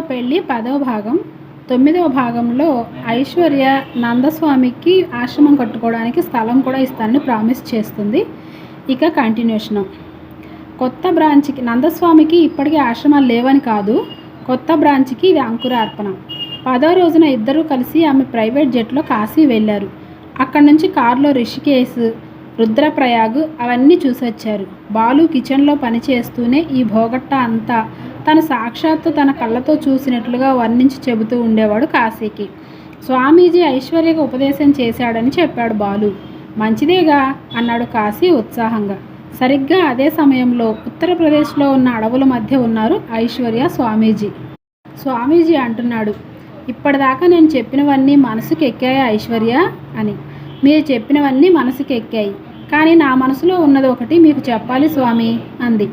పెళ్ళి పదవ భాగం. తొమ్మిదవ భాగంలో ఐశ్వర్య నందస్వామికి ఆశ్రమం కట్టుకోవడానికి స్థలం కూడా ఇస్తానని ప్రామిస్ చేస్తుంది. ఇక కంటిన్యూషను. కొత్త బ్రాంచ్కి నందస్వామికి ఇప్పటికీ ఆశ్రమాలు లేవని కాదు. కొత్త బ్రాంచ్కి ఇది అంకురార్పణ. పదో రోజున ఇద్దరూ కలిసి ఆమె ప్రైవేట్ జెట్లో కాశీ వెళ్ళారు. అక్కడి నుంచి కారులో రిషికేశ్ రుద్రప్రయాగ్ అవన్నీ చూసొచ్చారు. బాలు కిచెన్లో పనిచేస్తూనే ఈ భోగట్ట అంతా తను సాక్షాత్తు తన కళ్ళతో చూసినట్లుగా వర్ణించి చెబుతూ ఉండేవాడు కాశీకి. స్వామీజీ ఐశ్వర్యకు ఉపదేశం చేశాడని చెప్పాడు బాలు. మంచిదేగా? అన్నాడు కాశీ ఉత్సాహంగా. సరిగ్గా అదే సమయంలో ఉత్తరప్రదేశ్లో ఉన్న అడవుల మధ్య ఉన్నారు ఐశ్వర్య స్వామీజీ. స్వామీజీ అంటున్నాడు ఇప్పటిదాకా నేను చెప్పినవన్నీ మనసుకు ఎక్కాయి ఐశ్వర్య అని. మీరు చెప్పినవన్నీ మనసుకు ఎక్కాయి. కానీ నా మనసులో ఉన్నది ఒకటి మీకు చెప్పాలి స్వామి అంది.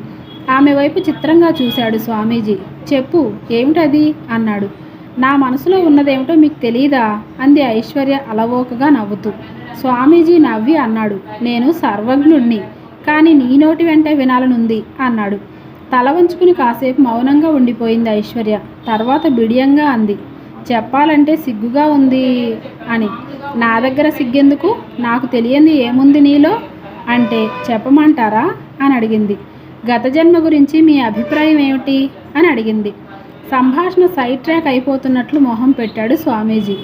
ఆమె వైపు చిత్రంగా చూశాడు స్వామీజీ. చెప్పు ఏమిటది? అన్నాడు. నా మనసులో ఉన్నదేమిటో మీకు తెలియదా అంది ఐశ్వర్య అలవోకగా నవ్వుతూ. స్వామీజీ నవ్వి అన్నాడు. నేను సర్వజ్ఞుడిని కానీ నీ నోటి వెంటే వినాలనుంది అన్నాడు. తల వంచుకుని కాసేపు మౌనంగా ఉండిపోయింది ఐశ్వర్య. తర్వాత బిడియంగా అంది. చెప్పాలంటే సిగ్గుగా ఉంది అని. నా దగ్గర సిగ్గెందుకు? నాకు తెలియంది ఏముంది నీలో? అంటే చెప్పమంటారా? అని అడిగింది. గత జన్మ గురించి మీ అభిప్రాయం ఏమిటి అని అడిగింది. సంభాషణ సైడ్ ట్రాక్ అయిపోతున్నట్లు మొహం పెట్టాడు స్వామీజీ.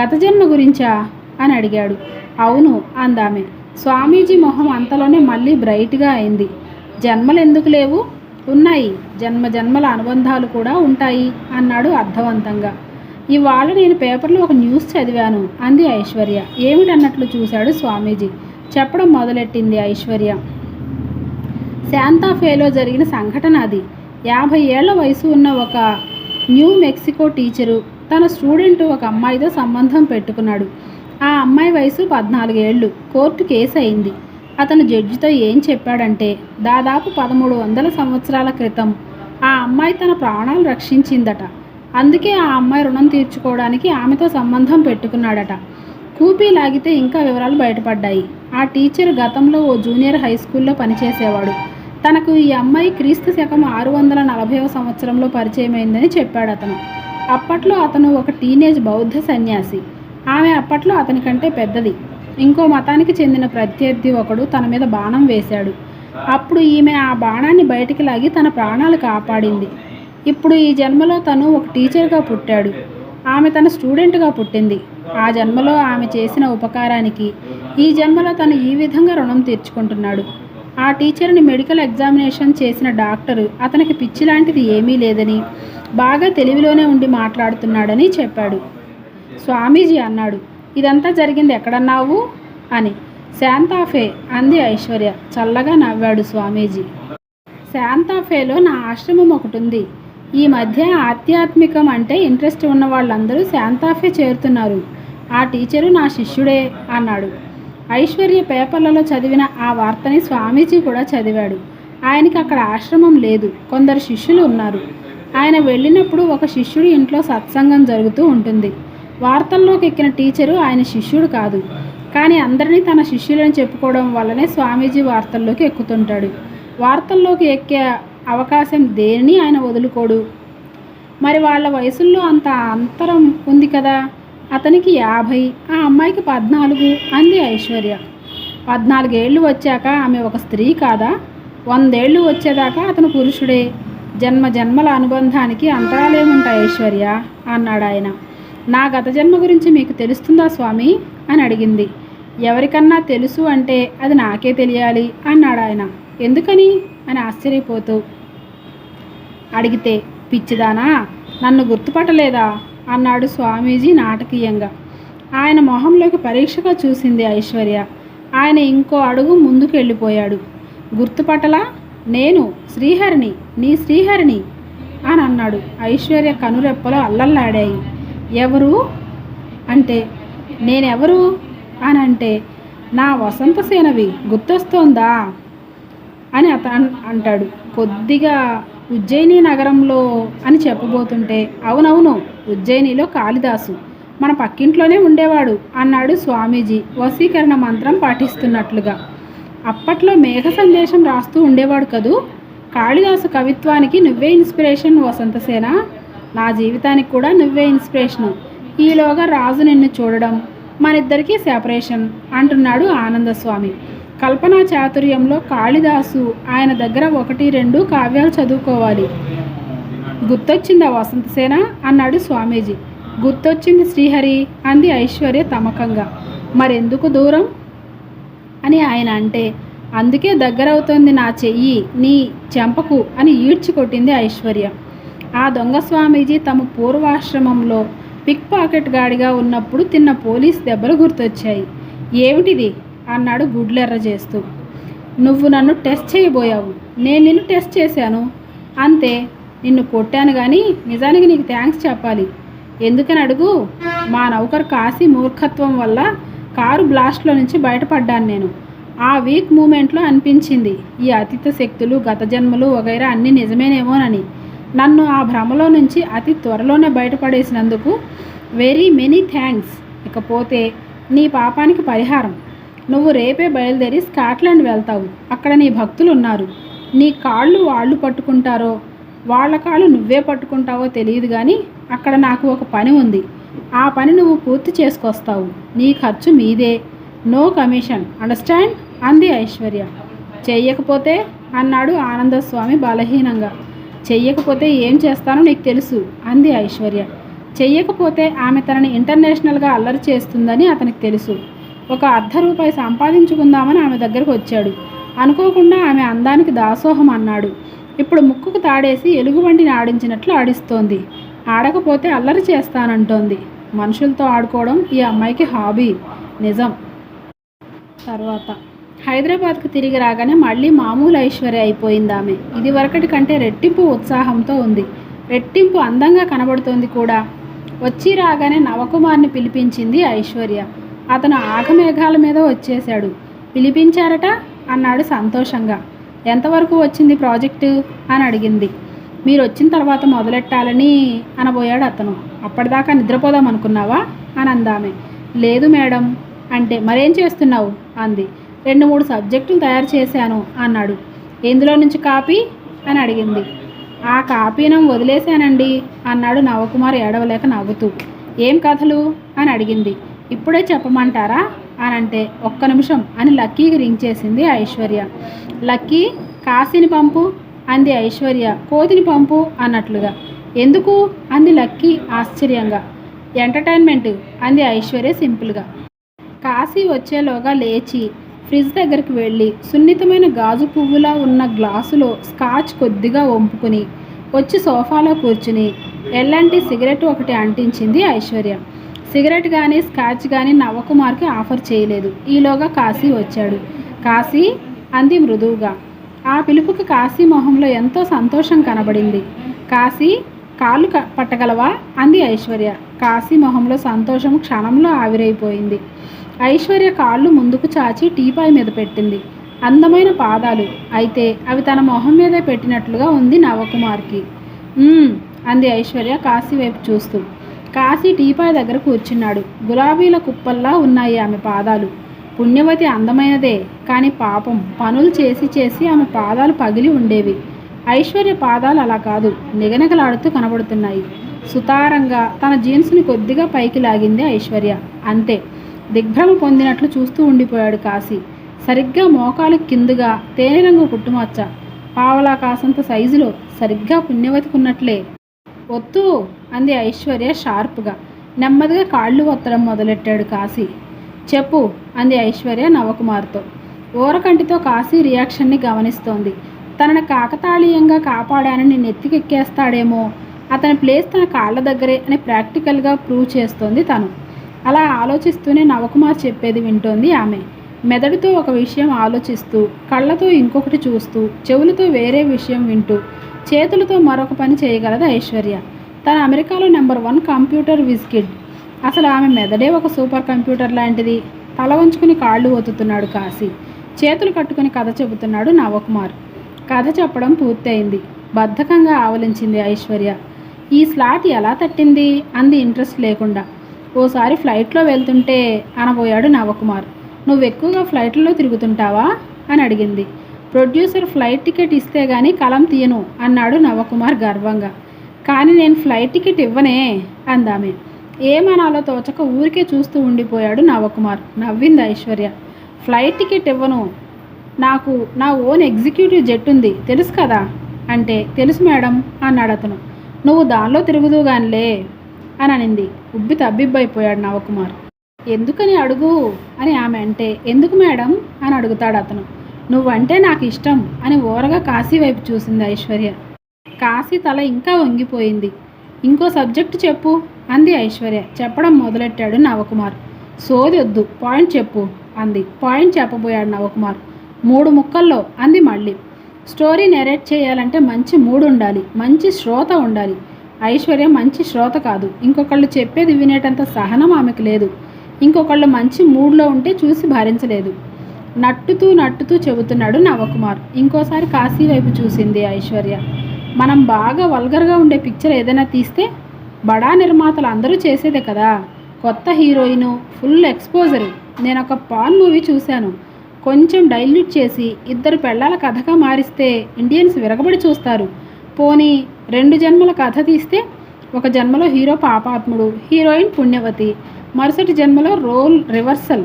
గత జన్మ గురించా? అని అడిగాడు. అవును అందామె. స్వామీజీ మొహం అంతలోనే మళ్ళీ బ్రైట్గా అయింది. జన్మలు ఎందుకు లేవు? ఉన్నాయి. జన్మ జన్మల అనుబంధాలు కూడా ఉంటాయి అన్నాడు అర్థవంతంగా. ఇవాళ నేను పేపర్లో ఒక న్యూస్ చదివాను అంది ఐశ్వర్య. ఏమిటన్నట్లు చూశాడు స్వామీజీ. చెప్పడం మొదలెట్టింది ఐశ్వర్య. శాంతాఫేలో జరిగిన సంఘటన అది. యాభై ఏళ్ళ వయసు ఉన్న ఒక న్యూ మెక్సికో టీచరు తన స్టూడెంట్ ఒక అమ్మాయితో సంబంధం పెట్టుకున్నాడు. ఆ అమ్మాయి వయసు పద్నాలుగేళ్ళు కోర్టు కేసు అయింది. అతను జడ్జితో ఏం చెప్పాడంటే దాదాపు పదమూడు వందల సంవత్సరాల క్రితం ఆ అమ్మాయి తన ప్రాణాలు రక్షించిందట. అందుకే ఆ అమ్మాయి రుణం తీర్చుకోవడానికి ఆమెతో సంబంధం పెట్టుకున్నాడట. కూపీ లాగితే ఇంకా వివరాలు బయటపడ్డాయి. ఆ టీచర్ గతంలో ఓ జూనియర్ హై స్కూల్లో పనిచేసేవాడు. తనకు ఈ అమ్మాయి క్రీస్తు శకం ఆరు వందల నలభైవ సంవత్సరంలో పరిచయమైందని చెప్పాడు అతను. అప్పట్లో అతను ఒక టీనేజ్ బౌద్ధ సన్యాసి. ఆమె అప్పట్లో అతని కంటే పెద్దది. ఇంకో మతానికి చెందిన ప్రత్యర్థి ఒకడు తన మీద బాణం వేశాడు. అప్పుడు ఈమె ఆ బాణాన్ని బయటికి లాగి తన ప్రాణాలు కాపాడింది. ఇప్పుడు ఈ జన్మలో తను ఒక టీచర్గా పుట్టాడు. ఆమె తన స్టూడెంట్గా పుట్టింది. ఆ జన్మలో ఆమె చేసిన ఉపకారానికి ఈ జన్మలో తను ఈ విధంగా రుణం తీర్చుకుంటున్నాడు. ఆ టీచర్ని మెడికల్ ఎగ్జామినేషన్ చేసిన డాక్టరు అతనికి పిచ్చి లాంటిది ఏమీ లేదని బాగా తెలివిలోనే ఉండి మాట్లాడుతున్నాడని చెప్పాడు. స్వామీజీ అన్నాడు ఇదంతా జరిగింది ఎక్కడన్నావు? అని. శాంతాఫే అంది ఐశ్వర్య చల్లగా నవ్వాడు స్వామీజీ. శాంతాఫేలో నా ఆశ్రమం ఒకటి ఉంది ఈ మధ్య ఆధ్యాత్మికం అంటే ఇంట్రెస్ట్ ఉన్న వాళ్ళందరూ శాంతాఫే చేరుతున్నారు. ఆ టీచరు నా శిష్యుడే అన్నాడు. ఐశ్వర్య పేపర్లలో చదివిన ఆ వార్తని స్వామీజీ కూడా చదివాడు. ఆయనకి అక్కడ ఆశ్రమం లేదు. కొందరు శిష్యులు ఉన్నారు. ఆయన వెళ్ళినప్పుడు ఒక శిష్యుడి ఇంట్లో సత్సంగం జరుగుతూ ఉంటుంది. వార్తల్లోకి ఎక్కిన టీచరు ఆయన శిష్యుడు కాదు. కానీ అందరినీ తన శిష్యులని చెప్పుకోవడం వల్లనే స్వామీజీ వార్తల్లోకి ఎక్కుతుంటాడు. వార్తల్లోకి ఎక్కే అవకాశం దేనిని ఆయన వదులుకోడు? మరి వాళ్ళ వయసుల్లో అంత అంతరం ఉంది కదా? అతనికి యాభై ఆ అమ్మాయికి పద్నాలుగు అంది ఐశ్వర్య. పద్నాలుగేళ్ళు వచ్చాక ఆమె ఒక స్త్రీ కాదా? వందేళ్ళు వచ్చేదాకా అతను పురుషుడే. జన్మ జన్మల అనుబంధానికి అంతరాలేముంటాయి ఐశ్వర్య అన్నాడు ఆయన. నా గత జన్మ గురించి మీకు తెలుస్తుందా స్వామి? అని అడిగింది. ఎవరికన్నా తెలుసు అంటే అది నాకే తెలియాలి అన్నాడు ఆయన. ఎందుకని? అని ఆశ్చర్యపోతూ. అడిగితే పిచ్చిదానా నన్ను గుర్తుపట్టలేదా? అన్నాడు స్వామీజీ నాటకీయంగా. ఆయన మొహంలోకి పరీక్షగా చూసింది ఐశ్వర్య. ఆయన ఇంకో అడుగు ముందుకు వెళ్ళిపోయాడు గుర్తుపట్టలా? నేను శ్రీహరిని నీ శ్రీహరిని అని అన్నాడు. ఐశ్వర్య కనురెప్పలు అల్లల్లాడాయి. ఎవరు? అంటే నేనెవరు? అని అంటే నా వసంతసేనవి గుర్తొస్తోందా? అని అతను అంటాడు. కొద్దిగా ఉజ్జయిని నగరంలో అని చెప్పబోతుంటే అవునవును ఉజ్జయినిలో కాళిదాసు మన పక్కింట్లోనే ఉండేవాడు అన్నాడు స్వామీజీ. వశీకరణ మంత్రం పాటిస్తున్నట్లుగా. అప్పట్లో మేఘ సందేశం రాస్తూ ఉండేవాడు కదూ? కాళిదాసు కవిత్వానికి నువ్వే ఇన్స్పిరేషన్ వసంతసేన? నా జీవితానికి కూడా నువ్వే ఇన్స్పిరేషను. ఈలోగా రాజు నిన్ను చూడడం మనిద్దరికీ సెపరేషన్ అంటున్నాడు ఆనందస్వామి. కల్పనా చాతుర్యంలో కాళిదాసు ఆయన దగ్గర ఒకటి రెండు కావ్యాలు చదువుకోవాలి. గుర్తొచ్చిందా వసంతసేన? అన్నాడు స్వామీజీ. గుర్తొచ్చింది శ్రీహరి అంది ఐశ్వర్య తమకంగా. మరెందుకు దూరం? అని ఆయన అంటే అందుకే దగ్గరవుతోంది నా చెయ్యి నీ చెంపకు అని ఈడ్చి కొట్టింది ఐశ్వర్య. ఆ దొంగ స్వామీజీ తమ పూర్వాశ్రమంలో పిక్ పాకెట్ గాడిగా ఉన్నప్పుడు తిన్న పోలీస్ దెబ్బలు గుర్తొచ్చాయి. ఏమిటిది? అన్నాడు గుడ్లెర్ర చేస్తూ. నువ్వు నన్ను టెస్ట్ చేయబోయావు. నేను నిన్ను టెస్ట్ చేశాను. అంతే నిన్ను కొట్టాను కానీ నిజానికి నీకు థ్యాంక్స్ చెప్పాలి. ఎందుకని అడుగు? మా నౌకర్ కాశీ మూర్ఖత్వం వల్ల కారు బ్లాస్ట్లో నుంచి బయటపడ్డాను నేను. ఆ వీక్ మూమెంట్లో అనిపించింది. ఈ అతీత శక్తులు గత జన్మలు వగైరా అన్నీ నిజమేనేమోనని. నన్ను ఆ భ్రమలో నుంచి అతి త్వరలోనే బయటపడేసినందుకు వెరీ మెనీ థ్యాంక్స్ ఇకపోతే నీ పాపానికి పరిహారం. నువ్వు రేపే బయలుదేరి స్కాట్లాండ్ వెళ్తావు. అక్కడ నీ భక్తులు ఉన్నారు నీ కాళ్ళు వాళ్ళు పట్టుకుంటారో వాళ్ళ కాళ్ళు నువ్వే పట్టుకుంటావో తెలియదు కానీ అక్కడ నాకు ఒక పని ఉంది. ఆ పని నువ్వు పూర్తి చేసుకొస్తావు. నీ ఖర్చు మీదే. No commission. అండర్స్టాండ్? అంది ఐశ్వర్య. చెయ్యకపోతే? అన్నాడు ఆనందస్వామి బలహీనంగా. చెయ్యకపోతే ఏం చేస్తానో నీకు తెలుసు అంది ఐశ్వర్య. చెయ్యకపోతే ఆమె తనని ఇంటర్నేషనల్గా అల్లరి చేస్తుందని అతనికి తెలుసు. ఒక అర్ధ రూపాయి సంపాదించుకుందామని ఆమె దగ్గరకు వచ్చాడు. అనుకోకుండా ఆమె అందానికి దాసోహం అన్నాడు. ఇప్పుడు ముక్కుకు తాడేసి ఎలుగుబంటిని ఆడించినట్లు ఆడిస్తోంది. ఆడకపోతే అల్లరి చేస్తానంటోంది. మనుషులతో ఆడుకోవడం ఈ అమ్మాయికి హాబీ. నిజం. తర్వాత. హైదరాబాద్కు తిరిగి రాగానే మళ్ళీ మామూలు ఐశ్వర్య అయిపోయింది ఆమె ఇది వరకటి కంటే రెట్టింపు ఉత్సాహంతో ఉంది. రెట్టింపు అందంగా కనబడుతోంది కూడా. వచ్చి రాగానే నవకుమార్ని పిలిపించింది ఐశ్వర్య. అతను ఆగమేఘాల మీద వచ్చేశాడు. పిలిపించారట? అన్నాడు సంతోషంగా. ఎంతవరకు వచ్చింది ప్రాజెక్టు? అని అడిగింది. మీరు వచ్చిన తర్వాత మొదలెట్టాలని అనబోయాడు అతను. అప్పటిదాకా నిద్రపోదాం అనుకున్నావా? అని అందామె. లేదు మేడం. అంటే మరేం చేస్తున్నావు? అంది. రెండు మూడు సబ్జెక్టులు తయారు చేశాను అన్నాడు. ఎందులో నుంచి కాపీ? అని అడిగింది. ఆ కాపీనం వదిలేశానండి అన్నాడు నవకుమార్ ఏడవలేక నవ్వుతూ. ఏం కథలు? అని అడిగింది. ఇప్పుడే చెప్పమంటారా? అని అంటే ఒక్క నిమిషం అని లక్కీకి రింగ్ చేసింది ఐశ్వర్య. లక్కీ కాశీని పంపు అంది ఐశ్వర్య. కోతిని పంపు అన్నట్లుగా. ఎందుకు? అంది లక్కీ ఆశ్చర్యంగా. ఎంటర్టైన్మెంట్ అంది ఐశ్వర్య సింపుల్గా. కాశీ వచ్చేలోగా లేచి ఫ్రిడ్జ్ దగ్గరికి వెళ్ళి సున్నితమైన గాజు పువ్వులా ఉన్న గ్లాసులో స్కాచ్ కొద్దిగా వంపుకుని వచ్చి సోఫాలో కూర్చుని ఎల్లంటి సిగరెట్ ఒకటి అంటించింది ఐశ్వర్య. సిగరెట్ కానీ స్కాచ్ కానీ నవకుమార్కి ఆఫర్ చేయలేదు. ఈలోగా కాశీ వచ్చాడు. కాశీ అంది మృదువుగా. ఆ పిలుపుకి కాశీ మొహంలో ఎంతో సంతోషం కనబడింది. కాశీ కాళ్ళు క- పట్టగలవా? అంది ఐశ్వర్య. కాశీ మొహంలో సంతోషం క్షణంలో ఆవిరైపోయింది. ఐశ్వర్య కాళ్ళు ముందుకు చాచి టీపాయ్ మీద పెట్టింది. అందమైన పాదాలు. అయితే అవి తన మొహం మీదే పెట్టినట్లుగా ఉంది నవకుమార్కి అంది ఐశ్వర్య కాశీ వైపు చూస్తూ. కాశీ టీపాయ్ దగ్గర కూర్చున్నాడు. గులాబీల కుప్పల్లా ఉన్నాయి ఆమె పాదాలు. పుణ్యవతి అందమైనదే కానీ పాపం పనులు చేసి చేసి ఆమె పాదాలు పగిలి ఉండేవి. ఐశ్వర్య పాదాలు అలా కాదు నిగనిగలాడుతూ కనబడుతున్నాయి. సుతారంగా తన జీన్స్ని కొద్దిగా పైకి లాగింది ఐశ్వర్య. అంతే దిగ్భ్రమ పొందినట్లు చూస్తూ ఉండిపోయాడు కాశీ. సరిగ్గా మోకాలు కిందుగా తేనె రంగు పుట్టుమచ్చ పావలా కాసంత సైజులో సరిగ్గా పుణ్యవతికున్నట్లే. ఒత్తు అంది ఐశ్వర్య షార్ప్గా. నెమ్మదిగా కాళ్ళు ఒత్తడం మొదలెట్టాడు కాశీ. చెప్పు అంది ఐశ్వర్య నవకుమార్తో. ఊరకంటితో కాశీ రియాక్షన్ని గమనిస్తోంది. తనని కాకతాళీయంగా కాపాడానని నెత్తికెక్కేస్తాడేమో అతని ప్లేస్ తన కాళ్ళ దగ్గరే అని ప్రాక్టికల్గా ప్రూవ్ చేస్తోంది తను. అలా ఆలోచిస్తూనే నవకుమార్ చెప్పేది వింటోంది ఆమె. మెదడుతో ఒక విషయం ఆలోచిస్తూ కళ్ళతో ఇంకొకటి చూస్తూ చెవులతో వేరే విషయం వింటూ చేతులతో మరొక పని చేయగలదు ఐశ్వర్య? తన అమెరికాలో నెంబర్ వన్ కంప్యూటర్ విజ్కిడ్ అసలు ఆమె మెదడే ఒక సూపర్ కంప్యూటర్ లాంటిది. తల వంచుకుని కాళ్ళు ఒత్తుతున్నాడు కాశీ. చేతులు కట్టుకుని కథ చెబుతున్నాడు నవకుమార్. కథ చెప్పడం పూర్తయింది. బద్ధకంగా ఆవలించింది ఐశ్వర్య. ఈ స్లాట్ ఎలా తట్టింది? అంది ఇంట్రెస్ట్ లేకుండా. ఓసారి ఫ్లైట్లో వెళ్తుంటే అనబోయాడు నవకుమార్. నువ్వు ఎక్కువగా ఫ్లైట్లలో తిరుగుతుంటావా? అని అడిగింది. ప్రొడ్యూసర్ ఫ్లైట్ టికెట్ ఇస్తే గానీ కలం తీయను అన్నాడు నవకుమార్ గర్వంగా. కానీ నేను ఫ్లైట్ టికెట్ ఇవ్వనే అందామె. ఏమనాలో తోచక ఊరికే చూస్తూ ఉండిపోయాడు నవకుమార్. నవ్వింది ఐశ్వర్య. ఫ్లైట్ టికెట్ ఇవ్వను. నాకు నా ఓన్ ఎగ్జిక్యూటివ్ జెట్ ఉంది. తెలుసు కదా? అంటే తెలుసు మేడం అన్నాడు అతను. నువ్వు దానిలో తిరుగుదూగానిలే అని అనింది. ఉబ్బి తబ్బిబ్బైపోయాడు నవకుమార్. ఎందుకని అడుగు అని ఆమె అంటే ఎందుకు మేడం? అని అడుగుతాడు అతను. నువ్వంటే నాకు ఇష్టం అని ఓరగా కాశీ వైపు చూసింది ఐశ్వర్య. కాశీ తల ఇంకా వంగిపోయింది. ఇంకో సబ్జెక్టు చెప్పు అంది ఐశ్వర్య. చెప్పడం మొదలెట్టాడు నవకుమార్. సోది వద్దు పాయింట్ చెప్పు అంది. పాయింట్ చెప్పబోయాడు నవకుమార్. మూడు ముక్కల్లో అంది మళ్ళీ. స్టోరీ నెరేట్ చేయాలంటే మంచి మూడు ఉండాలి మంచి శ్రోత ఉండాలి. ఐశ్వర్య మంచి శ్రోత కాదు. ఇంకొకళ్ళు చెప్పేది వినేటంత సహనం ఆమెకు లేదు. ఇంకొకళ్ళు మంచి మూడ్లో ఉంటే చూసి భరించలేదు. నట్టుతూ నట్టుతూ చెబుతున్నాడు నవకుమార్. ఇంకోసారి కాశీ వైపు చూసింది ఐశ్వర్య. మనం బాగా వల్గర్గా ఉండే పిక్చర్ ఏదైనా తీస్తే బడా నిర్మాతలు అందరూ చేసేదే కదా. కొత్త హీరోయిన్ ఫుల్ ఎక్స్పోజర్. నేను ఒక పాన్ మూవీ చూశాను. కొంచెం డైల్యూట్ చేసి ఇద్దరు పెళ్ళాల కథగా మారిస్తే ఇండియన్స్ విరగబడి చూస్తారు. పోనీ రెండు జన్మల కథ తీస్తే ఒక జన్మలో హీరో పాపాత్ముడు హీరోయిన్ పుణ్యవతి మరుసటి జన్మలో రోల్ రివర్సల్.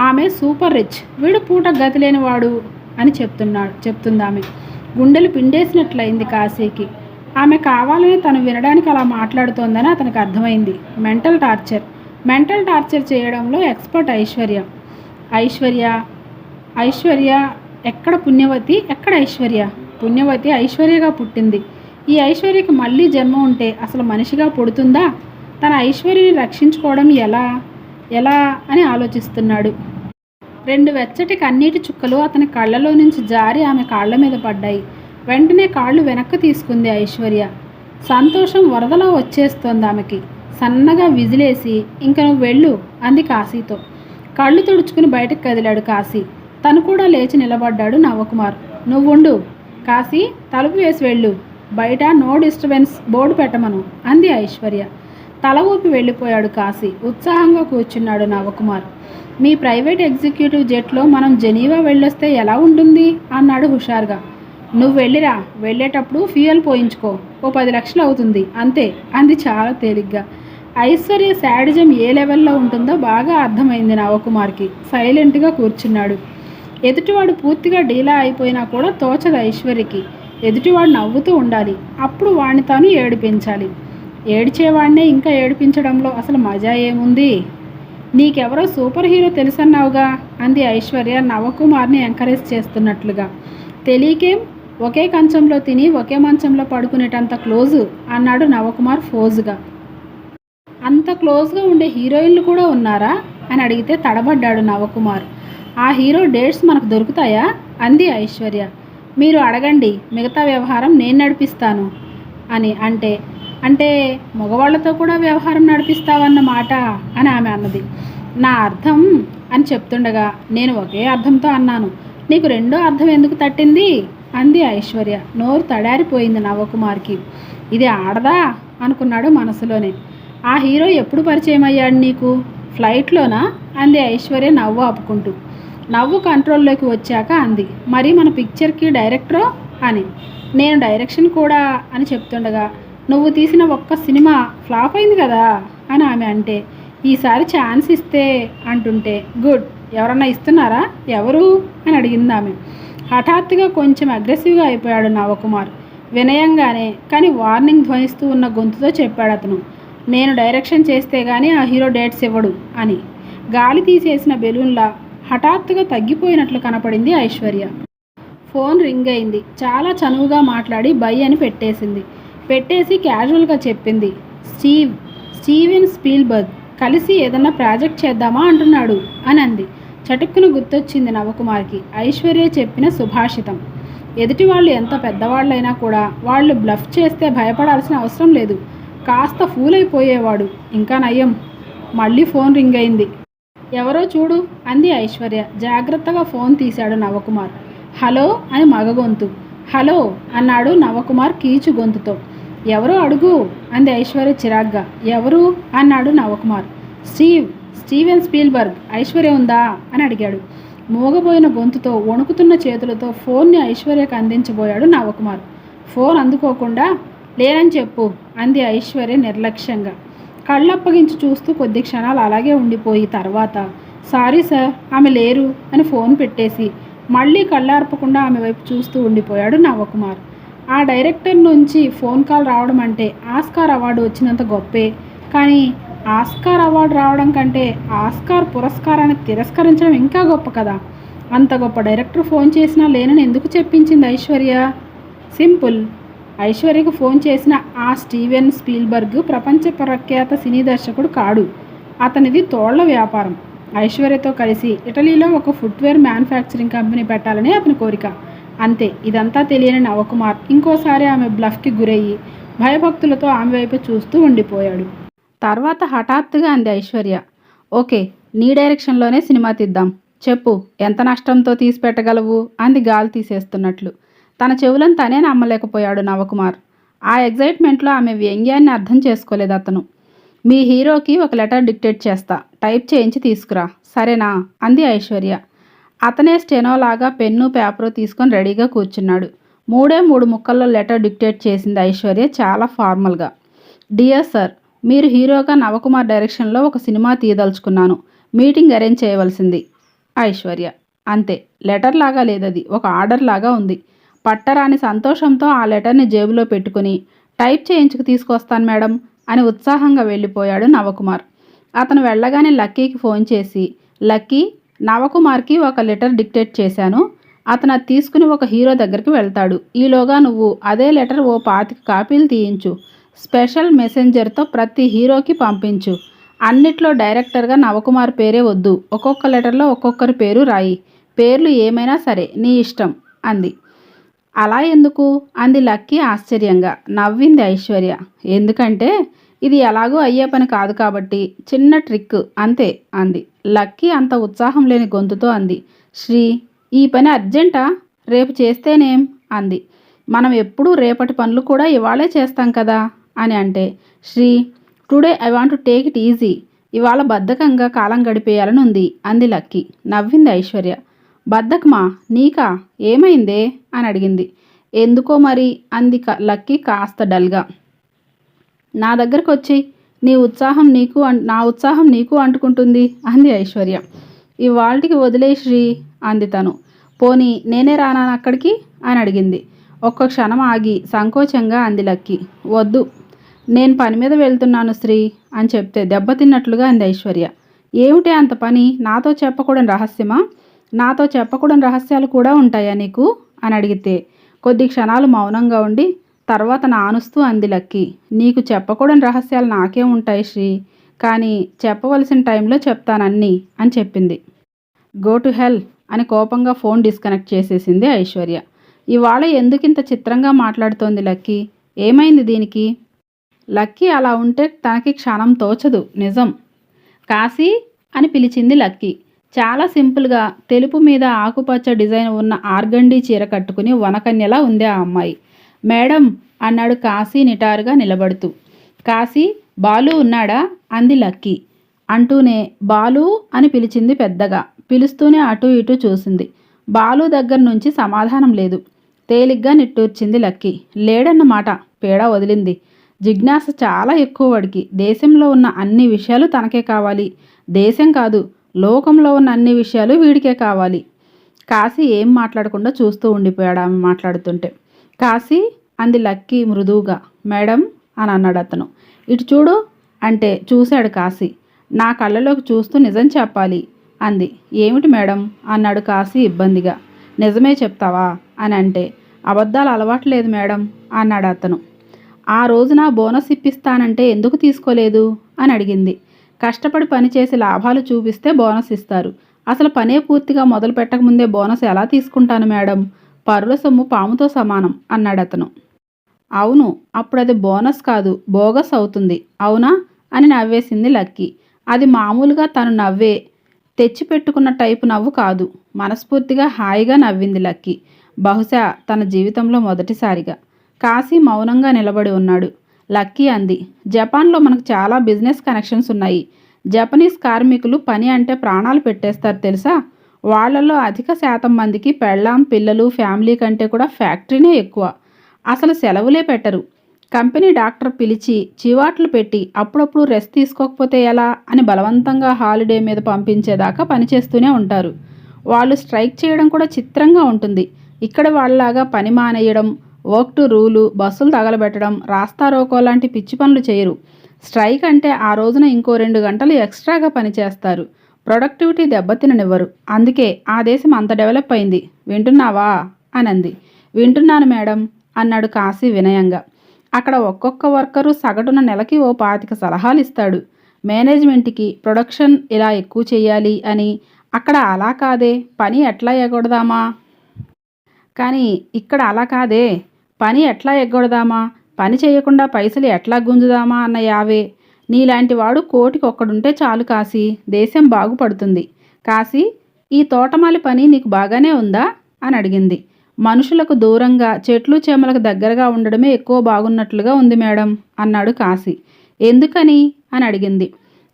ఆమె సూపర్ రిచ్. వీడు పూట గతి లేనివాడు అని చెప్తున్నాడు చెప్తుంది ఆమె గుండెలు పిండేసినట్లయింది కాశీకి. ఆమె కావాలని తను వినడానికి అలా మాట్లాడుతోందని అతనికి అర్థమైంది. Mental torture. మెంటల్ టార్చర్ చేయడంలో ఎక్స్పర్ట్ ఐశ్వర్య. ఐశ్వర్య ఐశ్వర్య ఎక్కడ పుణ్యవతి ఎక్కడ ఐశ్వర్య? పుణ్యవతి ఐశ్వర్యగా పుట్టింది. ఈ ఐశ్వర్యకి మళ్ళీ జన్మ ఉంటే అసలు మనిషిగా పుడుతుందా? తన ఐశ్వర్యని రక్షించుకోవడం ఎలా? ఎలా అని ఆలోచిస్తున్నాడు. రెండు వెచ్చటి కన్నీటి చుక్కలు అతని కళ్ళలో నుంచి జారి ఆమె కాళ్ళ మీద పడ్డాయి. వెంటనే కాళ్ళు వెనక్కి తీసుకుంది ఐశ్వర్య. సంతోషం వరదలా వచ్చేస్తోంది ఆమెకి. సన్నగా విజిలేసి ఇంక నువ్వు వెళ్ళు అంది కాశీతో. కళ్ళు తుడుచుకుని బయటకు కదిలాడు కాశీ. తను కూడా లేచి నిలబడ్డాడు నవకుమార్. నువ్వుండు కాశీ తలుపు వేసి వెళ్ళు. బయట నో డిస్టర్బెన్స్ బోర్డు పెట్టమను అంది ఐశ్వర్య. తల ఊపి వెళ్ళిపోయాడు కాశీ. ఉత్సాహంగా కూర్చున్నాడు నవకుమార్. మీ ప్రైవేట్ ఎగ్జిక్యూటివ్ జెట్లో మనం జెనీవా వెళ్ళొస్తే ఎలా ఉంటుంది? అన్నాడు హుషారుగా. నువ్వు వెళ్ళిరా. వెళ్ళేటప్పుడు ఫ్యూయల్ పోయించుకో. ఓ పది లక్షలు అవుతుంది. అంతే. అంది చాలా తేలిగ్గా. ఐశ్వర్య శాడిజం ఏ లెవెల్లో ఉంటుందో బాగా అర్థమైంది నవకుమార్కి. సైలెంట్గా కూర్చున్నాడు. ఎదుటివాడు పూర్తిగా డీలా అయిపోయినా కూడా తోచదు ఐశ్వర్యకి. ఎదుటివాడు నవ్వుతూ ఉండాలి. అప్పుడు వాడిని తాను ఏడిపించాలి. ఏడ్చేవాడినే ఇంకా ఏడిపించడంలో అసలు మజా ఏముంది? నీకెవరో సూపర్ హీరో తెలుసన్నావుగా అంది ఐశ్వర్య నవకుమార్ని ఎంకరేజ్ చేస్తున్నట్లుగా. తెలియకేం? ఒకే కంచంలో తిని ఒకే మంచంలో పడుకునేటంత క్లోజు అన్నాడు నవకుమార్ ఫోజుగా. అంత క్లోజ్గా ఉండే హీరోయిన్లు కూడా ఉన్నారా? అని అడిగితే తడబడ్డాడు నవకుమార్. ఆ హీరో డేట్స్ మనకు దొరుకుతాయా? అంది ఐశ్వర్య. మీరు అడగండి మిగతా వ్యవహారం నేను నడిపిస్తాను అని అంటే అంటే మగవాళ్ళతో కూడా వ్యవహారం నడిపిస్తావన్న మాట అని ఆమె అన్నది. నా అర్థం అని చెప్తుండగా నేను ఒకే అర్థంతో అన్నాను. నీకు రెండో అర్థం ఎందుకు తట్టింది? అంది ఐశ్వర్య. నోరు తడారిపోయింది నవకుమార్కి. ఇది ఆడదా? అనుకున్నాడు మనసులోనే. ఆ హీరో ఎప్పుడు పరిచయం అయ్యాడు నీకు? ఫ్లైట్లోనా? అంది ఐశ్వర్య నవ్వు ఆపుకుంటూ. నవ్వు కంట్రోల్లోకి వచ్చాక అంది. మరి మన పిక్చర్కి డైరెక్టరో? అని. నేను డైరెక్షన్ కూడా అని చెప్తుండగా నువ్వు తీసిన ఒక్క సినిమా ఫ్లాప్ అయింది కదా? అని ఆమె అంటే ఈసారి ఛాన్స్ ఇస్తే అంటుంటే గుడ్ ఎవరన్నా ఇస్తున్నారా? ఎవరు? అని అడిగింది ఆమె. హఠాత్తుగా కొంచెం అగ్రెసివ్గా అయిపోయాడు నవకుమార్. వినయంగానే కానీ వార్నింగ్ ధ్వనిస్తూ ఉన్న గొంతుతో చెప్పాడు అతను. నేను డైరెక్షన్ చేస్తే కానీ ఆ హీరో డేట్స్ ఇవ్వడు అని. గాలి తీసేసిన బెలూన్లా హఠాత్తుగా తగ్గిపోయినట్లు కనపడింది ఐశ్వర్య. ఫోన్ రింగ్ అయింది. చాలా చనువుగా మాట్లాడి బై అని పెట్టేసింది. పెట్టేసి క్యాజువల్గా చెప్పింది. స్టీవ్ స్టీవెన్ స్పీల్బర్గ్ కలిసి ఏదన్నా ప్రాజెక్ట్ చేద్దామా అంటున్నాడు అని అంది చటుక్కున గుర్తొచ్చింది నవకుమార్కి. ఐశ్వర్య చెప్పిన సుభాషితం. ఎదుటి వాళ్ళు ఎంత పెద్దవాళ్ళైనా కూడా వాళ్ళు బ్లఫ్ చేస్తే భయపడాల్సిన అవసరం లేదు. కాస్త ఫూల్ అయిపోయేవాడు ఇంకా నయం మళ్ళీ ఫోన్ రింగ్ అయింది. ఎవరో చూడు అంది ఐశ్వర్య. జాగ్రత్తగా ఫోన్ తీశాడు నవకుమార్. హలో అని మగ గొంతు. హలో అన్నాడు నవకుమార్ కీచు గొంతుతో. ఎవరో అడుగు అంది ఐశ్వర్య చిరాగ్గా. ఎవరు? అన్నాడు Navakumar. Steve Steven Spielberg. Aishwarya ఉందా? అని అడిగాడు. మూగబోయిన గొంతుతో వణుకుతున్న చేతులతో ఫోన్ని ఐశ్వర్యకు అందించబోయాడు నవకుమార్. ఫోన్ అందుకోకుండా లేనని చెప్పు అంది ఐశ్వర్య నిర్లక్ష్యంగా. కళ్ళప్పగించి చూస్తూ కొద్ది క్షణాలు అలాగే ఉండిపోయి తర్వాత సారీ సార్ ఆమె లేరు అని ఫోన్ పెట్టేసి మళ్ళీ కళ్ళార్పకుండా ఆమె వైపు చూస్తూ ఉండిపోయాడు నవకుమార్. ఆ డైరెక్టర్ నుంచి ఫోన్ కాల్ రావడం అంటే ఆస్కార్ అవార్డు వచ్చినంత గొప్పే. కానీ ఆస్కార్ అవార్డు రావడం కంటే ఆస్కార్ పురస్కారాన్ని తిరస్కరించడం ఇంకా గొప్ప కదా. అంత గొప్ప డైరెక్టర్ ఫోన్ చేసినా లేనని ఎందుకు చెప్పించింది ఐశ్వర్య? సింపుల్. ఐశ్వర్యకు ఫోన్ చేసిన ఆ స్టీవెన్ స్పీల్బర్గ్ ప్రపంచ ప్రఖ్యాత సినీ దర్శకుడు కాడు. అతనిది తోళ్ళ వ్యాపారం. ఐశ్వర్యతో కలిసి ఇటలీలో ఒక ఫుట్వేర్ మ్యానుఫ్యాక్చరింగ్ కంపెనీ పెట్టాలని అతని కోరిక. అంతే ఇదంతా తెలియని నవకుమార్ ఇంకోసారి ఆమె బ్లఫ్కి గురయ్యి భయభక్తులతో ఆమె వైపు చూస్తూ ఉండిపోయాడు. తర్వాత హఠాత్తుగా అంది ఐశ్వర్య ఓకే నీ డైరెక్షన్లోనే సినిమా తీద్దాం. చెప్పు ఎంత నష్టంతో తీసి పెట్టగలవు? అంది గాలి తీసేస్తున్నట్లు. తన చెవులను తనే నమ్మలేకపోయాడు నవకుమార్. ఆ ఎగ్జైట్మెంట్లో ఆమె వ్యంగ్యాన్ని అర్థం చేసుకోలేదు అతను. మీ హీరోకి ఒక లెటర్ డిక్టేట్ చేస్తా టైప్ చేయించి తీసుకురా. సరేనా? అంది ఐశ్వర్య. అతనే స్టెనోలాగా పెన్ను పేపరు తీసుకొని రెడీగా కూర్చున్నాడు. మూడే మూడు ముక్కల్లో లెటర్ డిక్టేట్ చేసింది ఐశ్వర్య చాలా ఫార్మల్గా. డియర్ సార్ మీరు హీరోగా నవకుమార్ డైరెక్షన్లో ఒక సినిమా తీయదలుచుకున్నాను. మీటింగ్ అరేంజ్ చేయవలసింది. ఐశ్వర్య. అంతే. లెటర్ లాగా లేదది. ఒక ఆర్డర్ లాగా ఉంది. పట్టరాని సంతోషంతో ఆ లెటర్ని జేబులో పెట్టుకుని టైప్ చేయించుకు తీసుకొస్తాను మేడం అని ఉత్సాహంగా వెళ్ళిపోయాడు నవకుమార్. అతను వెళ్ళగానే లక్కీకి ఫోన్ చేసి లక్కీ నవకుమార్కి ఒక లెటర్ డిక్టేట్ చేశాను. అతను అది తీసుకుని ఒక హీరో దగ్గరికి వెళ్తాడు. ఈలోగా నువ్వు అదే లెటర్ ఓ పాతిక కాపీలు తీయించు. స్పెషల్ మెసెంజర్తో ప్రతి హీరోకి పంపించు. అన్నిట్లో డైరెక్టర్గా నవకుమార్ పేరే వద్దు. ఒక్కొక్క లెటర్లో ఒక్కొక్కరి పేరు రాయి. పేర్లు ఏమైనా సరే నీ ఇష్టం అంది. అలా ఎందుకు? అంది లక్కీ ఆశ్చర్యంగా. నవ్వింది ఐశ్వర్య. ఎందుకంటే ఇది ఎలాగో అయ్యే పని కాదు కాబట్టి చిన్న ట్రిక్ అంతే అంది. లక్కీ అంత ఉత్సాహం లేని గొంతుతో అంది. శ్రీ ఈ పని అర్జెంటా? రేపు చేస్తేనేం? అంది. మనం ఎప్పుడూ రేపటి పనులు కూడా ఇవాళే చేస్తాం కదా? అని అంటే Shri today I want to take it easy. ఇవాళ బద్ధకంగా కాలం గడిపేయాలని ఉంది అంది లక్కీ. నవ్వింది ఐశ్వర్య. బద్ధకమా? నీకా? ఏమైందే? అని అడిగింది. ఎందుకో మరి? అంది క- లక్కీ కాస్త డల్గా. నా దగ్గరకు వచ్చి నీ ఉత్సాహం నీకు నా ఉత్సాహం నీకు అంటుకుంటుంది అంది ఐశ్వర్య. ఇవాళకి వదిలే శ్రీ అంది తను. పోనీ నేనే రానా అక్కడికి? అని అడిగింది. ఒక్క క్షణం ఆగి సంకోచంగా అంది లక్కి. వద్దు నేను పని మీద వెళ్తున్నాను శ్రీ అని చెప్తే దెబ్బతిన్నట్లుగా అంది ఐశ్వర్య. ఏమిటి అంత పని? నాతో చెప్పకూడని రహస్యమా? నాతో చెప్పకూడని రహస్యాలు కూడా ఉంటాయా నీకు? అని అడిగితే కొద్ది క్షణాలు మౌనంగా ఉండి తర్వాత నానుస్తూ అంది లక్కీ. నీకు చెప్పకూడని రహస్యాలు నాకే ఉంటాయి శ్రీ. కానీ చెప్పవలసిన టైంలో చెప్తానన్నీ అని చెప్పింది. గో టు హెల్ అని కోపంగా ఫోన్ డిస్కనెక్ట్ చేసేసింది ఐశ్వర్య. ఇవాళ ఎందుకింత చిత్రంగా మాట్లాడుతోంది లక్కీ? ఏమైంది దీనికి? లక్కీ అలా ఉంటే తనకి క్షణం తోచదు నిజం. కాశీ అని పిలిచింది లక్కీ. చాలా సింపుల్గా తెలుపు మీద ఆకుపచ్చ డిజైన్ ఉన్న ఆర్గండి చీర కట్టుకుని వనకన్యలా ఉంది ఆ అమ్మాయి. మేడం అన్నాడు కాశీ నిటారుగా నిలబడుతూ. కాశీ బాలు ఉన్నాడా? అంది లక్కీ. అంటూనే బాలు అని పిలిచింది పెద్దగా. పిలుస్తూనే అటు ఇటు చూసింది. బాలు దగ్గర నుంచి సమాధానం లేదు. తేలిగ్గా నిట్టూర్చింది లక్కీ. లేడన్నమాట. పేడ వదిలింది. జిజ్ఞాస చాలా ఎక్కువ వాడికి. దేశంలో ఉన్న అన్ని విషయాలు తనకే కావాలి. దేశం కాదు లోకంలో ఉన్న అన్ని విషయాలు వీడికే కావాలి. కాశీ ఏం మాట్లాడకుండా చూస్తూ ఉండిపోయాడు ఆమె మాట్లాడుతుంటే. కాశీ అంది లక్కీ మృదువుగా. మేడం అని అన్నాడు అతను. ఇటు చూడు అంటే చూశాడు కాశీ. నా కళ్ళలోకి చూస్తూ నిజం చెప్పాలి అంది. ఏమిటి మేడం అన్నాడు కాశీ ఇబ్బందిగా. నిజమే చెప్తావా అని అంటే అబద్ధాలు అలవాట్లేదు మేడం అన్నాడు అతను. ఆ రోజు నా బోనస్ ఇప్పిస్తానంటే ఎందుకు తీసుకోలేదు అని అడిగింది. కష్టపడి పనిచేసి లాభాలు చూపిస్తే బోనస్ ఇస్తారు. అసలు పనే పూర్తిగా మొదలు పెట్టకముందే బోనస్ ఎలా తీసుకుంటాను మేడం పరుల సొమ్ము పాముతో సమానం అన్నాడు అతను అవును అప్పుడు అది బోనస్ కాదు బోగస్ అవుతుంది. అవునా? అని నవ్వేసింది లక్కీ. అది మామూలుగా తను నవ్వే తెచ్చిపెట్టుకున్న టైపు నవ్వు కాదు. మనస్ఫూర్తిగా హాయిగా నవ్వింది లక్కీ. బహుశా తన జీవితంలో మొదటిసారిగా. కాశీ మౌనంగా నిలబడి ఉన్నాడు. లక్కీ అంది జపాన్లో మనకు చాలా బిజినెస్ కనెక్షన్స్ ఉన్నాయి. జపనీస్ కార్మికులు పని అంటే ప్రాణాలు పెట్టేస్తారు తెలుసా? వాళ్ళల్లో అధిక శాతం మందికి పెళ్ళాం పిల్లలు ఫ్యామిలీ కంటే కూడా ఫ్యాక్టరీనే ఎక్కువ. అసలు సెలవులే పెట్టరు. కంపెనీ డాక్టర్ పిలిచి చివాట్లు పెట్టి అప్పుడప్పుడు రెస్ట్ తీసుకోకపోతే ఎలా అని బలవంతంగా హాలిడే మీద పంపించేదాకా పనిచేస్తూనే ఉంటారు. వాళ్ళు స్ట్రైక్ చేయడం కూడా చిత్రంగా ఉంటుంది. ఇక్కడ వాళ్ళలాగా పని మానేయడం వర్క్ టు రూలు బస్సులు తగలబెట్టడం రాస్తా రోకో లాంటి పిచ్చి పనులు చేయరు. స్ట్రైక్ అంటే ఆ రోజున ఇంకో రెండు గంటలు ఎక్స్ట్రాగా పనిచేస్తారు. ప్రొడక్టివిటీ దెబ్బతిననివ్వరు. అందుకే ఆ దేశం అంత డెవలప్ అయింది. వింటున్నావా? అనంది. వింటున్నాను మేడం అన్నాడు కాశీ వినయంగా. అక్కడ ఒక్కొక్క వర్కరు సగటున నెలకి ఓ పాతిక సలహాలు ఇస్తాడు మేనేజ్మెంట్కి ప్రొడక్షన్ ఇలా ఎక్కువ చేయాలి అని. అక్కడ అలా కాదే. పని ఎట్లా ఎగొడదామా కానీ ఇక్కడ అలా కాదే. పని ఎట్లా ఎగ్గొడదామా? పని చేయకుండా పైసలు ఎట్లా గుంజుదామా అన్న యావే. నీలాంటి వాడు కోటికి ఒక్కడుంటే చాలు కాశీ. దేశం బాగుపడుతుంది. కాశీ ఈ తోటమాలి పని నీకు బాగానే ఉందా? అని అడిగింది. మనుషులకు దూరంగా చెట్లు చేమలకు దగ్గరగా ఉండడమే ఎక్కువ బాగున్నట్లుగా ఉంది మేడం అన్నాడు కాశీ. ఎందుకని? అని అడిగింది.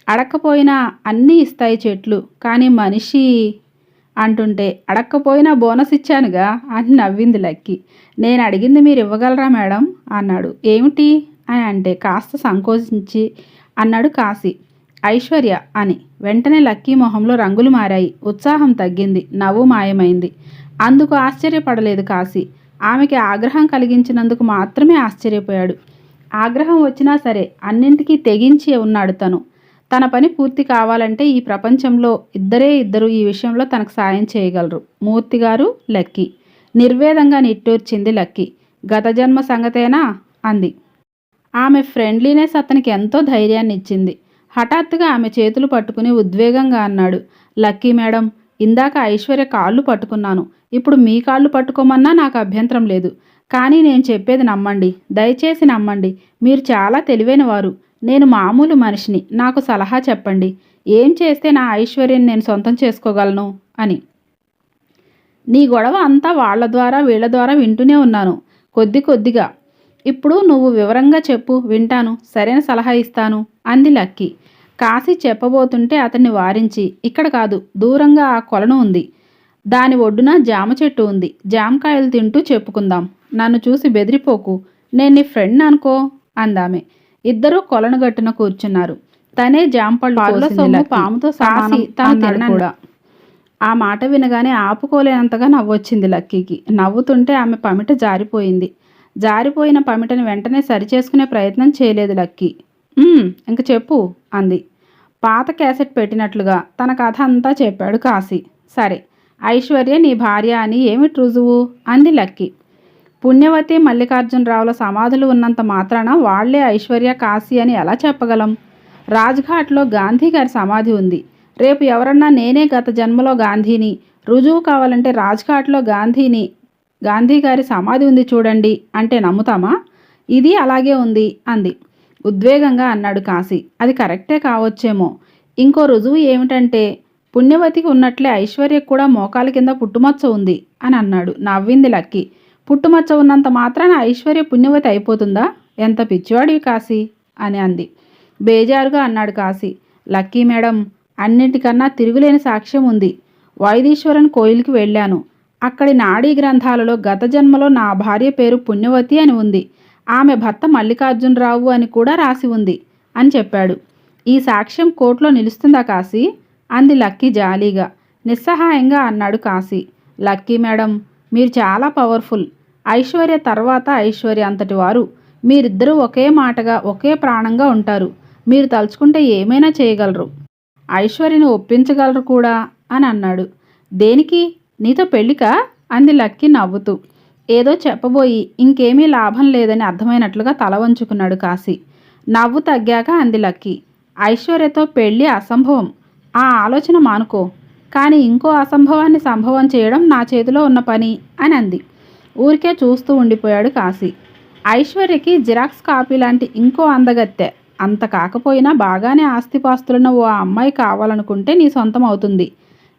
అడక్కపోయినా అన్నీ ఇస్తాయి చెట్లు కానీ మనిషి అంటుంటే అడక్కపోయినా బోనస్ ఇచ్చానుగా? అని నవ్వింది లక్కి. నేను అడిగింది మీరు ఇవ్వగలరా మేడం? అన్నాడు. ఏమిటి? అని అంటే కాస్త సంకోచించి అన్నాడు కాశీ. ఐశ్వర్య అని. వెంటనే లక్కీ మొహంలో రంగులు మారాయి. ఉత్సాహం తగ్గింది. నవ్వు మాయమైంది. అందుకు ఆశ్చర్యపడలేదు కాశీ. ఆమెకి ఆగ్రహం కలిగించినందుకు మాత్రమే ఆశ్చర్యపోయాడు. ఆగ్రహం వచ్చినా సరే అన్నింటికీ తెగించి ఉన్నాడు తను. తన పని పూర్తి కావాలంటే ఈ ప్రపంచంలో ఇద్దరే ఇద్దరు ఈ విషయంలో తనకు సాయం చేయగలరు. మూర్తి గారు లక్కీ. నిర్వేదంగా నిట్టూర్చింది లక్కీ. గత జన్మ సంగతేనా? అంది. ఆమె ఫ్రెండ్లీనెస్ అతనికి ఎంతో ధైర్యాన్ని ఇచ్చింది హఠాత్తుగా ఆమె చేతులు పట్టుకుని ఉద్వేగంగా అన్నాడు. లక్కీ మేడం ఇందాక ఐశ్వర్య కాళ్ళు పట్టుకున్నాను. ఇప్పుడు మీ కాళ్ళు పట్టుకోమన్నా నాకు అభ్యంతరం లేదు. కానీ నేను చెప్పేది నమ్మండి. దయచేసి నమ్మండి. మీరు చాలా తెలివైన వారు. నేను మామూలు మనిషిని. నాకు సలహా చెప్పండి. ఏం చేస్తే నా ఐశ్వర్యం నేను సొంతం చేసుకోగలను? అని. నీ గొడవ అంతా వాళ్ళ ద్వారా వీళ్ళ ద్వారా వింటూనే ఉన్నాను. కొద్ది కొద్దిగా ఇప్పుడు నువ్వు వివరంగా చెప్పు వింటాను. సరైన సలహా ఇస్తాను అంది లక్కీ. కాశీ చెప్పబోతుంటే అతన్ని వారించి ఇక్కడ కాదు దూరంగా ఆ కొలను ఉంది. దాని ఒడ్డున జామ చెట్టు ఉంది. జామకాయలు తింటూ చెప్పుకుందాం. నన్ను చూసి బెదిరిపోకు. నేను నీ ఫ్రెండ్ అనుకో అందామె. ఇద్దరూ కొలను గట్టున కూర్చున్నారు. తనే జాంపళ్ళు లక్కీ. పాముతో సమానం తను కూడా. ఆ మాట వినగానే ఆపుకోలేనంతగా నవ్వొచ్చింది లక్కీకి. నవ్వుతుంటే ఆమె పమిట జారిపోయింది. జారిపోయిన పమిటని వెంటనే సరిచేసుకునే ప్రయత్నం చేయలేదు లక్కీ. ఇంక చెప్పు అంది. పాత క్యాసెట్ పెట్టినట్లుగా తన కథ అంతా చెప్పాడు కాశీ. సరే ఐశ్వర్య నీ భార్య అని ఏమిటి రుజువు? అంది లక్కీ. పుణ్యవతి మల్లికార్జునరావుల సమాధులు ఉన్నంత మాత్రాన వాళ్ళే ఐశ్వర్య కాశీ అని ఎలా చెప్పగలం? రాజ్ఘాట్లో గాంధీ గారి సమాధి ఉంది. రేపు ఎవరన్నా నేనే గత జన్మలో గాంధీని. రుజువు కావాలంటే రాజ్ఘాట్లో గాంధీని. గాంధీ గారి సమాధి ఉంది చూడండి అంటే నమ్ముతామా? ఇది అలాగే ఉంది అంది. ఉద్వేగంగా అన్నాడు కాశీ. అది కరెక్టే కావచ్చేమో. ఇంకో రుజువు ఏమిటంటే పుణ్యవతికి ఉన్నట్లే ఐశ్వర్యకు కూడా మోకాల కింద పుట్టుమచ్చ ఉంది అని అన్నాడు. నవ్వింది లక్కీ. పుట్టుమచ్చ ఉన్నంత మాత్రాన ఐశ్వర్య పుణ్యవతి అయిపోతుందా? ఎంత పిచ్చివాడివి కాశీ అని అంది. బేజారుగా అన్నాడు కాశీ. లక్కీ మేడం అన్నిటికన్నా తిరుగులేని సాక్ష్యం ఉంది. వైదీశ్వరన్ కోయిల్కి వెళ్ళాను. అక్కడి నాడీ గ్రంథాలలో గత జన్మలో నా భార్య పేరు పుణ్యవతి అని ఉంది. ఆమె భర్త మల్లికార్జునరావు అని కూడా రాసి ఉంది అని చెప్పాడు. ఈ సాక్ష్యం కోర్టులో నిలుస్తుందా కాశీ? అంది లక్కీ జాలీగా. నిస్సహాయంగా అన్నాడు కాశీ. లక్కీ మేడం మీరు చాలా పవర్ఫుల్. ఐశ్వర్య తర్వాత ఐశ్వర్య అంతటి వారు. మీరిద్దరూ ఒకే మాటగా ఒకే ప్రాణంగా ఉంటారు. మీరు తలుచుకుంటే ఏమైనా చేయగలరు. ఐశ్వర్యని ఒప్పించగలరు కూడా అని అన్నాడు. దేనికి? నీతో పెళ్ళికా? అంది లక్కీ నవ్వుతూ. ఏదో చెప్పబోయి ఇంకేమీ లాభం లేదని అర్థమైనట్లుగా తల వంచుకున్నాడు కాశీ. నవ్వు తగ్గాక అంది లక్కీ. ఐశ్వర్యతో పెళ్ళి అసంభవం. ఆ ఆలోచన మానుకో. కానీ ఇంకో అసంభవాన్ని సంభవం చేయడం నా చేతిలో ఉన్న పని అని అంది. ఊరికే చూస్తూ ఉండిపోయాడు కాశీ. ఐశ్వర్యకి జిరాక్స్ కాపీ లాంటి ఇంకో అందగత్తె. అంత కాకపోయినా బాగానే ఆస్తిపాస్తులున్న ఓ అమ్మాయి కావాలనుకుంటే నీ సొంతం అవుతుంది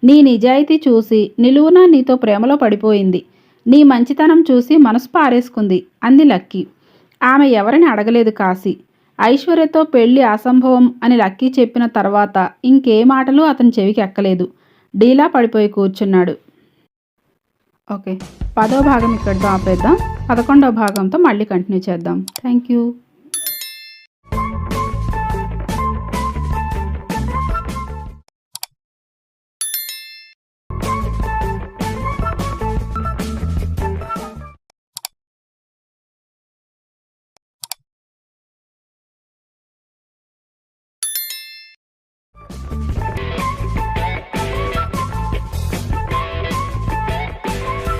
నీ నిజాయితీ చూసి నిలువున నీతో ప్రేమలో పడిపోయింది. నీ మంచితనం చూసి మనసు పారేసుకుంది. అంది లక్కీ. ఆమె ఎవరిని అడగలేదు కాశీ. ఐశ్వర్యతో పెళ్ళి అసంభవం అని లక్కీ చెప్పిన తర్వాత ఇంకే మాటలు అతని చెవికి ఎక్కలేదు. డీలా పడిపోయి కూర్చున్నాడు. ఓకే. పదో భాగం ఇక్కడితో ఆపేద్దాం పదకొండవ భాగంతో మళ్ళీ కంటిన్యూ చేద్దాం. Thank you.